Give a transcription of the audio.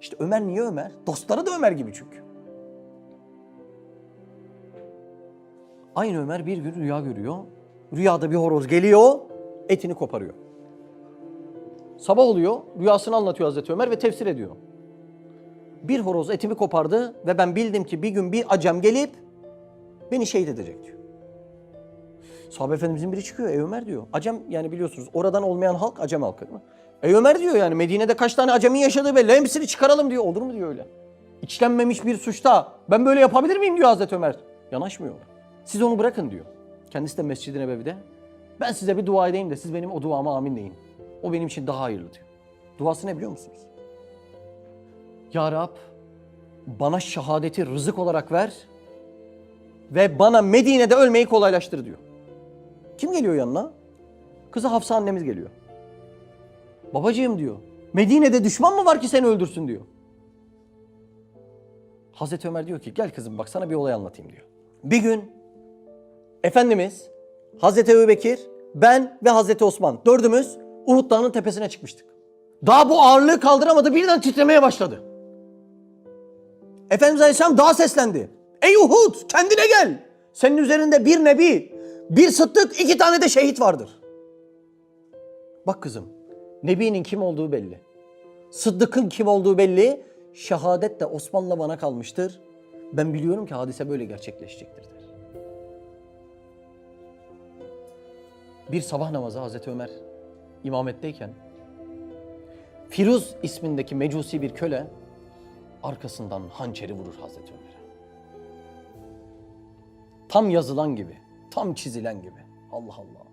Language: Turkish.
İşte Ömer niye Ömer? Dostları da Ömer gibi çünkü. Aynı Ömer bir gün rüya görüyor. Rüyada bir horoz geliyor, etini koparıyor. Sabah oluyor, rüyasını anlatıyor Hazreti Ömer ve tefsir ediyor. Bir horoz etimi kopardı ve ben bildim ki bir gün bir acem gelip beni şehit edecek diyor. Sahabe Efendimizin biri çıkıyor. Ey Ömer diyor. Acem yani biliyorsunuz oradan olmayan halk Acem halkı değil mi? Ey Ömer diyor yani Medine'de kaç tane Acem'in yaşadığı belli. Hepsini çıkaralım diyor. Olur mu diyor öyle. İçlenmemiş bir suçta ben böyle yapabilir miyim diyor Hazreti Ömer. Yanaşmıyor. Siz onu bırakın diyor. Kendisi de Mescid-i Nebevi'de. Ben size bir dua edeyim de siz benim o duama amin deyin. O benim için daha hayırlı diyor. Duası ne biliyor musunuz? Ya Rab bana şehadeti rızık olarak ver ve bana Medine'de ölmeyi kolaylaştır diyor. Kim geliyor yanına? Kızı Hafsa annemiz geliyor. Babacığım diyor. Medine'de düşman mı var ki seni öldürsün diyor. Hazreti Ömer diyor ki gel kızım bak sana bir olay anlatayım diyor. Bir gün Efendimiz, Hazreti Ebubekir, ben ve Hazreti Osman dördümüz Uhud Dağı'nın tepesine çıkmıştık. Dağ bu ağırlığı kaldıramadı birden titremeye başladı. Efendimiz Aleyhisselam dağa seslendi. Ey Uhud kendine gel. Senin üzerinde bir nebi, bir sıddık, iki tane de şehit vardır. Bak kızım, nebinin kim olduğu belli. Sıddık'ın kim olduğu belli. Şehadet de Osman'la bana kalmıştır. Ben biliyorum ki hadise böyle gerçekleşecektir der. Bir sabah namazı Hazreti Ömer imametteyken Firuz ismindeki mecusi bir köle arkasından hançeri vurur Hazreti Ömer'e. Tam yazılan gibi, tam çizilen gibi. Allah Allah.